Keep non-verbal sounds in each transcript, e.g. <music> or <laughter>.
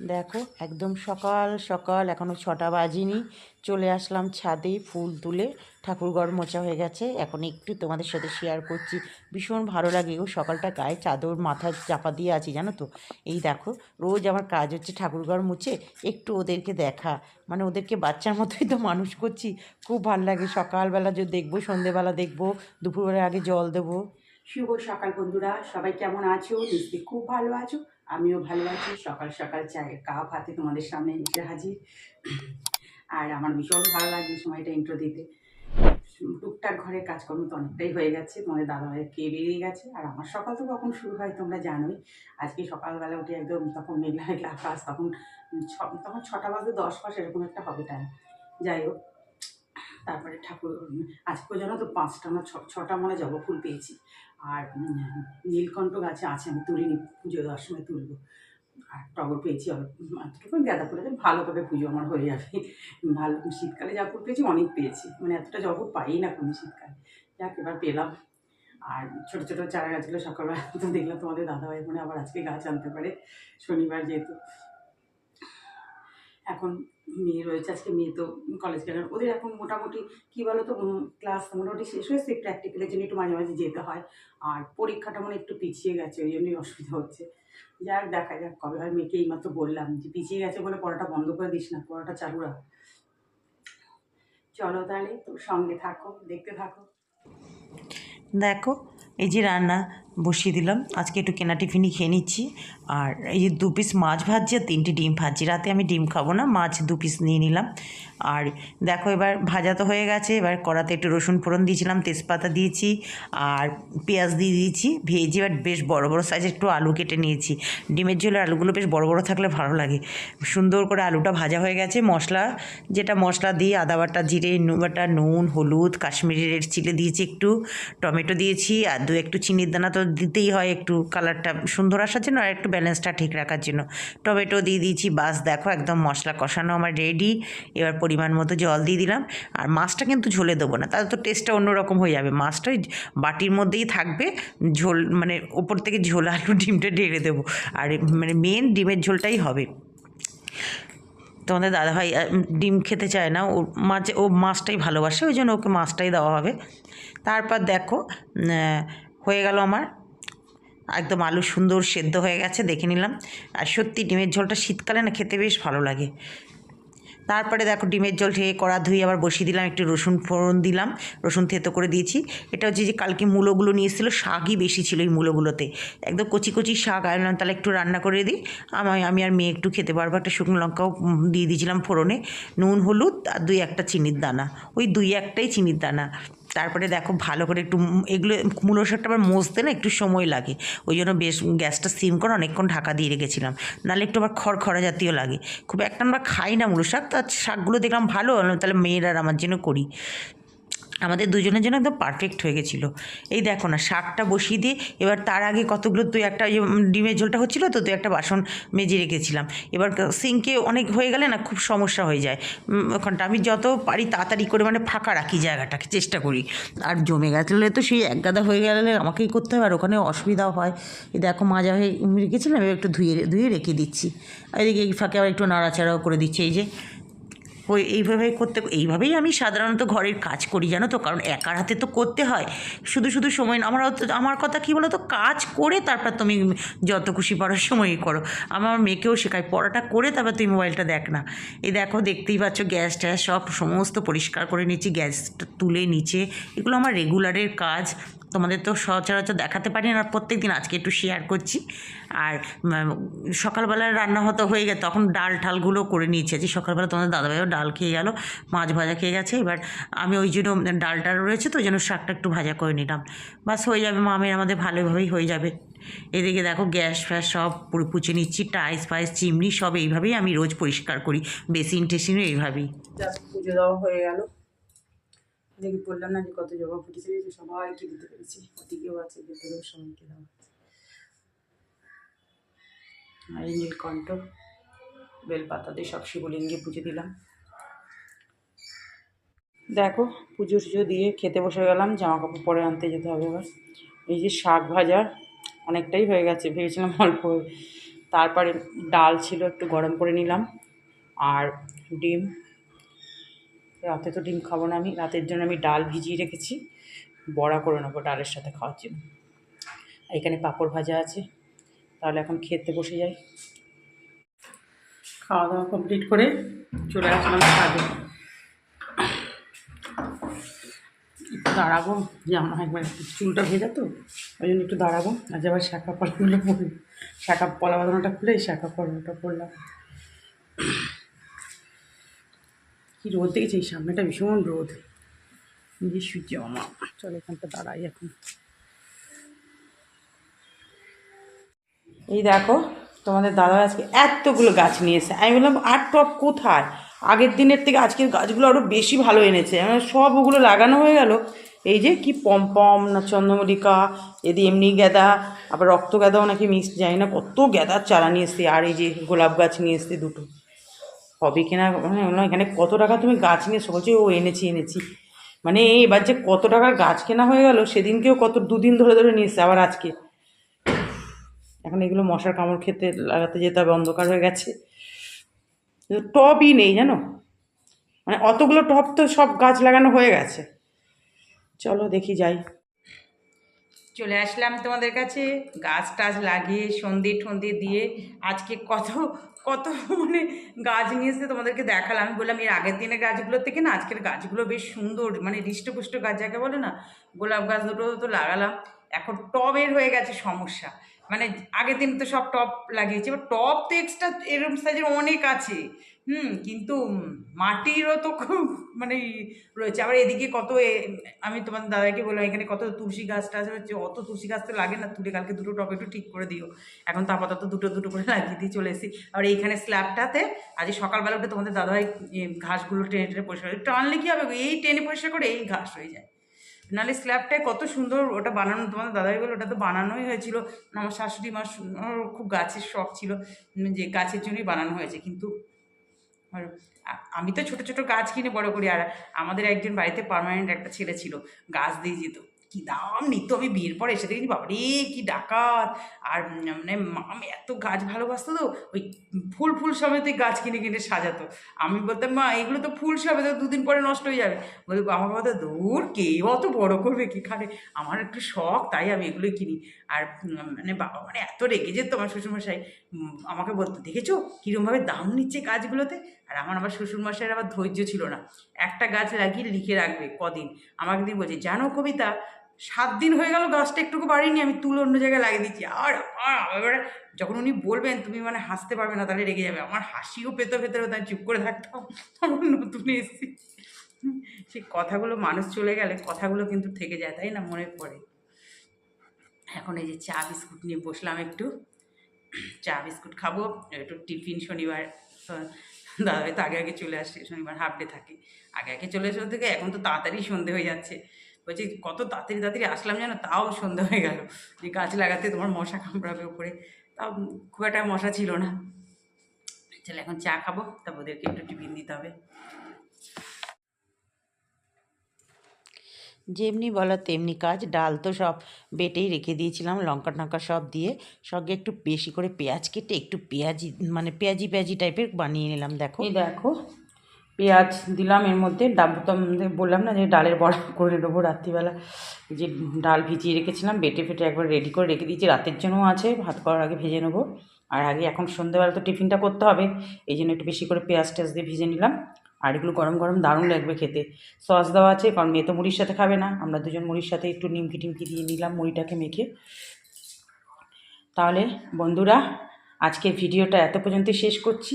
দেখো, একদম সকাল সকাল এখনও ছটা বাজিনি। চলে আসলাম ছাদে, ফুল তুলে ঠাকুরঘর মোচা হয়ে গেছে। এখন একটু তোমাদের সাথে শেয়ার করছি। ভীষণ ভালো লাগে ও সকালটা গায়ে চাদর, মাথা চাপা দিয়ে আছি, জানো তো? এই দেখো, রোজ আমার কাজ হচ্ছে ঠাকুরঘর মুছে, একটু ওদেরকে দেখা। মানে ওদেরকে বাচ্চার মতোই তো মানুষ করছি। খুব ভালো লাগে, সকালবেলা যে দেখব, সন্ধেবেলা দেখব দুপুরবেলা আগে জল দেবো। শুভ সকাল বন্ধুরা, সবাই কেমন আছো? নিশ্চয়ই খুব ভালো আছো। আমিও ভালো আছি। সকাল সকাল চায়ের কাপ হাতে তোমাদের সামনে এসে হাজির। আর আমার ভীষণ ভালো লাগবে সময়টা ইন্ট্রো দিতে। টুকটাক ঘরের কাজকর্ম তো অনেকটাই হয়ে গেছে। তোমাদের দাদাভাই কে বেরিয়ে গেছে? আর আমার সকাল তো কখন শুরু হয় তোমরা জানোই। আজকে সকালবেলা উঠে একদম তখন মেঘলা মেঘলা আকাশ, তখন তখন ছটা বাজে দশ মাস এরকম একটা হবে টাইম যাই হোক তারপরে ঠাকুর আজকে জানো তো পাঁচটা না ছটা মানে জবা ফুল পেয়েছি। আর নীলকণ্ঠ গাছে আছে, আমি তুলিনি, পুজো দেওয়ার সময় তুলবো। আর টগর পেয়েছি এতটুকু গাঁদা ফুলেতে ভালো করে পুজো আমার হয়ে যাবে। <laughs> ভালো, শীতকালে যা ফুল পেয়েছি অনেক পেয়েছি মানে এতটা ফুল পাই না কোনো শীতকালে। যাক, এবার পেলাম। আর ছোটো ছোটো চারা গাছগুলো সকালবেলা তো দেখলাম তোমাদের দাদাভাই মনে আবার আজকে গাছ আনতে পারে, শনিবার যেহেতু। এখন মেয়ে রয়েছে, আজকে মেয়ে তো কলেজ গেলেন। ওদের এখন মোটামুটি কী বলো তো ক্লাস মোটামুটি শেষ হয়েছে প্র্যাকটিক্যালের জন্য একটু মাঝে মাঝে যেতে হয়। আর পরীক্ষাটা মানে একটু পিছিয়ে গেছে, ওই জন্যই অসুবিধা হচ্ছে। যাক, দেখা যাক কবে হয়। মেয়েকে এইমাত্র বললাম যে, পিছিয়ে গেছে বলে পড়াটা বন্ধ করে দিস না, পড়াটা চালু রাখ। চলো তাহলে, তোর সঙ্গে থাকো, দেখতে থাকো। দেখো, এই যে রান্না বসিয়ে দিলাম। আজকে একটু কেনা টিফিনই খেয়ে নিচ্ছি। আর এই যে দু পিস মাছ ভাজছি আর তিনটি ডিম ভাজছি। রাতে আমি ডিম খাব না, মাছ দু পিস নিয়ে নিলাম। আর দেখো এবার ভাজা তো হয়ে গেছে, এবার কড়াতে একটু রসুন ফোড়ন দিয়েছিলাম, তেজপাতা দিয়েছি, আর পেঁয়াজ দিয়ে দিয়েছি, ভেজে এবার বেশ বড় বড় সাইজের একটু আলু কেটে নিয়েছি। ডিমের ঝোলে আলুগুলো বেশ বড় বড় থাকলে ভালো লাগে। সুন্দর করে আলুটা ভাজা হয়ে গেছে। মশলা, যেটা মশলা দিয়ে আদা বাটা, জিরে বাটা, নুন, হলুদ, কাশ্মীরি রেড চিলি দিয়েছি একটু, টমেটো দিয়েছি, আর দু একটু চিনির দানা তো দিতেই হয় একটু কালারটা সুন্দর আসার জন্য আর একটু ব্যালেন্সটা ঠিক রাখার জন্য। টমেটো দিয়ে দিয়েছি, বাস দেখো একদম মশলা কষানো আমার রেডি এবার পরিমাণ মতো জল দিয়ে দিলাম। আর মাছটা কিন্তু ঝোলে দেবো না, তাহলে তো টেস্টটা অন্যরকম হয়ে যাবে। মাছটা বাটির মধ্যেই থাকবে, ঝোল মানে ওপর থেকে ঝোল আলু ডিমটা ঢেলে দেবো। আর মানে মেন ডিমের ঝোলটাই হবে। তোমাদের দাদাভাই ডিম খেতে চায় না, ও মাছ ও মাছটাই ভালোবাসে, ওই জন্য ওকে মাছটাই দেওয়া হবে। তারপর দেখো হয়ে গেল আমার একদম আলু সুন্দর সেদ্ধ হয়ে গেছে, দেখে নিলাম। আর সত্যি ডিমের ঝোলটা শীতকালে না খেতে বেশ ভালো লাগে। তারপরে দেখো ডিমের জল ঠেয়ে কড়া ধুয়ে আবার বসিয়ে দিলাম, একটু রসুন ফোড়ন দিলাম, রসুন থেতো করে দিয়েছি। এটা হচ্ছে যে কালকে মূলোগুলো নিয়ে এসেছিল শাকই বেশি ছিল এই মূলোগুলোতে। একদম কচি কচি শাক আনলাম তাহলে একটু রান্না করে দিই। আমি আমি আর মেয়ে একটু খেতে পারব, একটা শুকনো লঙ্কাও দিয়ে দিয়েছিলাম ফোড়নে। নুন, হলুদ, আর দুই একটা চিনির দানা। ওই দুই একটাই চিনির দানা। তারপরে দেখো ভালো করে একটু এগুলো মূলো শাকটা আবার মজতে না একটু সময় লাগে। ওই জন্য বেশ গ্যাসটা সিম করে অনেকক্ষণ ঢাকা দিয়ে রেখেছিলাম। নাহলে একটু আবার খড়খড়া জাতীয় লাগে। খুব একটা আমরা খাই না মূলো শাক তার শাকগুলো দেখলাম ভালো, তাহলে মেয়েরা আমার জন্য করি। আমাদের দুজনের জন্য একদম পারফেক্ট হয়ে গেছিল। এই দেখো না, শাকটা বসিয়ে দিয়ে এবার তার আগে কতগুলো তুই একটা ওই ডিমের ঝোলটা হচ্ছিল তো তুই একটা বাসন মেজে রেখেছিলাম। এবার সিঙ্কে অনেক হয়ে গেলে না খুব সমস্যা হয়ে যায়। ওখানটা আমি যত পারি তাড়াতাড়ি করে মানে ফাঁকা রাখি জায়গাটাকে, চেষ্টা করি। আর জমে গেলে তো সেই এক গাদা হয়ে গেলে আমাকেই করতে হবে আর ওখানে অসুবিধাও হয়। এই দেখো মাজা হয়ে রেখেছিলাম, এবার একটু ধুয়ে ধুয়ে রেখে দিচ্ছি। এদিকে ফাঁকে আবার একটু নাড়াচাড়াও করে দিচ্ছি, এই যে ওই এইভাবেই করতে, এইভাবেই আমি সাধারণত ঘরের কাজ করি, জানো তো? কারণ একার হাতে তো করতে হয়। শুধু শুধু সময় আমার আমার কথা কী বলো তো কাজ করে তারপর তুমি যত খুশি পড়ার সময়ই করো। আমার মেয়েকেও শেখাই, পড়াটা করে তারপর তুই মোবাইলটা দেখ না। এই দেখো, দেখতেই পাচ্ছ গ্যাস ট্যাস সব সমস্ত পরিষ্কার করে নিচ্ছি গ্যাস তুলে নিচে। এগুলো আমার রেগুলারের কাজ। তোমাদের তো সচরাচর দেখাতে পারি না প্রত্যেক দিন আজকে একটু শেয়ার করছি। আর সকালবেলায় রান্না হতো হয়ে গেছে, তখন ডাল ঠালগুলো করে নিয়েছি। আজকে সকালবেলা তোমাদের দাদাভাইও ডাল খেয়ে গেল, মাছ ভাজা খেয়ে গেছে। এবার আমি ওই জন্য ডালটা রয়েছে তো, ওই জন্য শাকটা একটু ভাজা করে নিলাম। বাস হয়ে যাবে মামের আমাদের ভালোভাবেই হয়ে যাবে। এদিকে দেখো গ্যাস ফ্যাস সব পুছে নিচ্ছি টাইস ফাইস চিমনি সব এইভাবেই আমি রোজ পরিষ্কার করি, বেসিন টেসিনও এইভাবেই। পুজো দেওয়া হয়ে গেল। দেখি বললাম না যে কত জবা ফুটেছে যে সবাইকে দিতে পেরেছি। ওদিকেও আছে, ভেতরেও সবাইকে দেওয়া। আর এই নীলকণ্ঠ বেলপাতা দিয়ে সব শিবলিঙ্গে পুজো দিলাম। দেখো, পুজো টুজো দিয়ে খেতে বসে গেলাম জামা কাপড় পরে আনতে যেতে হবে এবার। এই যে শাক ভাজা অনেকটাই হয়ে গেছে, ভেবেছিলাম অল্প তারপরে ডাল ছিল, একটু গরম করে নিলাম। আর ডিম রাতে তো ডিম খাব না আমি। রাতের জন্য আমি ডাল ভিজিয়ে রেখেছি। বড়া করে নেব ডালের সাথে খাওয়ার জন্য। আর এখানে পাঁপড় ভাজা আছে। তাহলে এখন খেতে বসে যাই। খাওয়া দাওয়া কমপ্লিট করে চলে আসলাম কাজে। একটু দাঁড়াবো। জামা একবার চুলটা ভেজা তো, ওই জন্য একটু দাঁড়াবো। আজ আবার শাখা পলাগুলো পড়ি শাখা পলা বাঁধানোটা খুলে শাখা পলাটা পড়লাম। কি রোদ দেখেছি? এই সামনেটা ভীষণ রোদ। নিজে সূর্য আমার চলো এখানটা দাঁড়াই এখন। এই দেখো, তোমাদের দাদা আজকে এতগুলো গাছ নিয়ে এসে আমি বললাম, আর টপ কোথায়? আগের দিনের থেকে আজকের গাছগুলো আরও বেশি ভালো এনেছে। আমার সব ওগুলো লাগানো হয়ে গেল। এই যে কি পমপম না চন্দ্রমল্লিকা, এদি এমনি গ্যাদা আবার রক্ত গ্যাদাও নাকি মিক্স জানি না, কত গ্যাদার চারা নিয়ে এসছে। আর এই যে গোলাপ গাছ নিয়ে এসছে দুটো। হবে কিনা? মানে এখানে কত টাকা তুমি গাছ নিয়ে এসছো বলছে, ও এনেছি এনেছি। মানে এবার যে কত টাকার গাছ কেনা হয়ে গেল, সেদিনকেও কত, দুদিন ধরে ধরে নিয়ে এসছে, আবার আজকে। এখন এগুলো মশার কামড় খেতে লাগাতে যেতে হবে, অন্ধকার হয়ে গেছে। টবই নেই, জানো? মানে অতগুলো টব তো সব গাছ লাগানো হয়ে গেছে। চলো দেখি যাই। চলে আসলাম তোমাদের কাছে। গাছ টাছ লাগিয়ে সন্ধে ঠন্দি দিয়ে আজকে কত কত মানে গাছ নিয়ে এসে তোমাদেরকে দেখালাম। আমি বললাম, এর আগের দিনের গাছগুলোর থেকে না, আজকের গাছগুলো বেশ সুন্দর মানে হৃষ্টপুষ্ট গাছ যাকে বলে না, গোলাপ গাছ দুটো তো লাগালাম। এখন টবের হয়ে গেছে সমস্যা। মানে আগের দিন তো সব টপ লাগিয়েছি। এবার টপ তো এক্সট্রা এরকম সাইজের অনেক আছে। হুম, কিন্তু মাটিরও তো খুব মানে রয়েছে। আবার এদিকে কত আমি তোমার দাদাকে বললাম, এখানে কত তুলসী গাছ টাছ হচ্ছে অত তুলসী গাছ তো লাগে না, তুলে কালকে দুটো টপ একটু ঠিক করে দিও। এখন তো আপাতত দুটো দুটো করে লাগিয়ে দিয়ে চলে এসেছি। আবার এইখানে স্ল্যাবটাতে আজ সকালবেলা উঠে তোমাদের দাদাভাই ঘাসগুলো টেনে টেনে পরিষ্কার করে টানলে কী হবে এই টেনে পরিষ্কার করে এই ঘাস হয়ে যায়। নাহলে স্ল্যাবটায় কত সুন্দর ওটা বানানো, তোমাদের দাদাই বলে ওটা তো বানানোই হয়েছিল। আমার শাশুড়ি মা খুব গাছের শখ ছিল যে গাছের জন্যই বানানো হয়েছে, কিন্তু আর আমি তো ছোট ছোট গাছ কিনে বড় করি, আর আমাদের একজন বাড়িতে পারমানেন্ট একটা ছেলে ছিল, গাছ দিয়ে যেত। কি দাম নিত আমি বিয়ের পরে এসে দেখি বাবারে, কি ডাকাত। আর মানে মাম এত গাছ ভালোবাসতো তো, ওই ফুল ফুল সমেত গাছ কিনে কিনে সাজাতো। আমি বলতাম, মা, এগুলো তো ফুল সবে তো দুদিন পরে নষ্ট হয়ে যাবে। বলি আমার কথা দূর, কে অত বড় করবে কি খাবে? আমার একটু শখ, তাই আমি এগুলোই কিনি। আর মানে বাবা মানে এত রেগে যেত আমার শ্বশুরমশাই। আমাকে বলতো, দেখেছ কীরকমভাবে দাম নিচ্ছে গাছগুলোতে? আর আমার আবার শ্বশুরমশাইয়ের আবার ধৈর্য ছিল না। একটা গাছ লাগিয়ে লিখে রাখবে কদিন। আমাকে একদিন বলছে, জানো কবিতা সাত দিন হয়ে গেল গাছটা একটুকু বাড়িনি, আমি তুলে অন্য জায়গায় লাগিয়ে দিচ্ছি আর এবারে যখন উনি বলবেন, তুমি মানে হাসতে পারবে না, তাহলে রেগে যাবে। আমার হাসিও পেতে পেতে আমি চুপ করে থাকতাম। আমার নতুন এসেছি। সেই কথাগুলো মানুষ চলে গেলে, কথাগুলো কিন্তু থেকে যায়, তাই না? মনে পড়ে। এখন এই যে চা বিস্কুট নিয়ে বসলাম একটু। চা বিস্কুট খাব, একটু টিফিন শনিবার। দাদা তো আগে আগে চলে আসছে শনিবার হাফ ডে থাকে। আগে আগে চলে আসে থেকে এখন তো তাড়াতাড়ি সন্ধে হয়ে যাচ্ছে। বলছি কত তাড়াতাড়ি তাড়াতাড়ি আসলাম যেন তাও সন্ধে হয়ে গেল। যে গাছ লাগাতে তোমার মশা কামড়াবে উপরে। তাও খুব একটা মশা ছিল না। চলে এখন চা খাব তা ওদেরকে একটু টিফিন দিতে হবে। যেমনি বলো তেমনি কাজ ডাল তো সব বেটেই রেখে দিয়েছিলাম লঙ্কা টঙ্কা সব দিয়ে। সঙ্গে একটু বেশি করে পেঁয়াজ কেটে একটু পেঁয়াজি মানে পেঁয়াজি পেঁয়াজি টাইপের বানিয়ে নিলাম দেখো। দেখো পেঁয়াজ দিলাম, এর মধ্যে ডাব বললাম না যে ডালের বড়া <laughs> করে নেব রাত্রিবেলা। যে ডাল ভিজিয়ে রেখেছিলাম, বেটে ফেটে একবার রেডি করে রেখে দিয়েছি। রাতের জন্যও আছে, ভাত করার আগে ভেজে নেব। আর আগে এখন সন্ধ্যেবেলা তো টিফিনটা করতে হবে, এই জন্য একটু বেশি করে পেঁয়াজ টেয়াজ দিয়ে ভেজে নিলাম। আর এগুলো গরম গরম দারুণ লাগবে খেতে। সস দেওয়া আছে, কারণ মেয়ে তো মুড়ির সাথে খাবে না। আমরা দুজন মুড়ির সাথে একটু নিমকি টিমকি দিয়ে নিলাম মুড়িটাকে মেখে। তাহলে বন্ধুরা, আজকের ভিডিওটা এত পর্যন্ত শেষ করছি।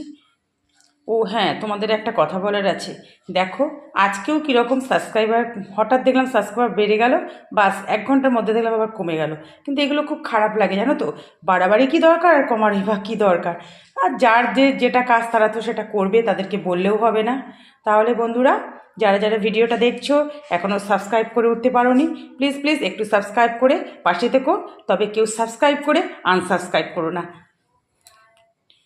ও হ্যাঁ তোমাদের একটা কথা বলার আছে। দেখো, আজকেও কীরকম সাবস্ক্রাইবার হঠাৎ দেখলাম সাবস্ক্রাইবার বেড়ে গেল, বাস এক ঘণ্টার মধ্যে দেখলাম আবার কমে গেল। কিন্তু এগুলো খুব খারাপ লাগে, জানো তো? বাড়াবাড়ি কী দরকার আর কমারই বা কী দরকার? আর যার যে, যেটা কাজ তারা তো সেটা করবে, তাদেরকে বললেও হবে না। তাহলে বন্ধুরা, যারা যারা ভিডিওটা দেখছ এখনও সাবস্ক্রাইব করে উঠতে পারোনি প্লিজ প্লিজ একটু সাবস্ক্রাইব করে পাশে থেকো। তবে কেউ সাবস্ক্রাইব করে আনসাবস্ক্রাইব করো না।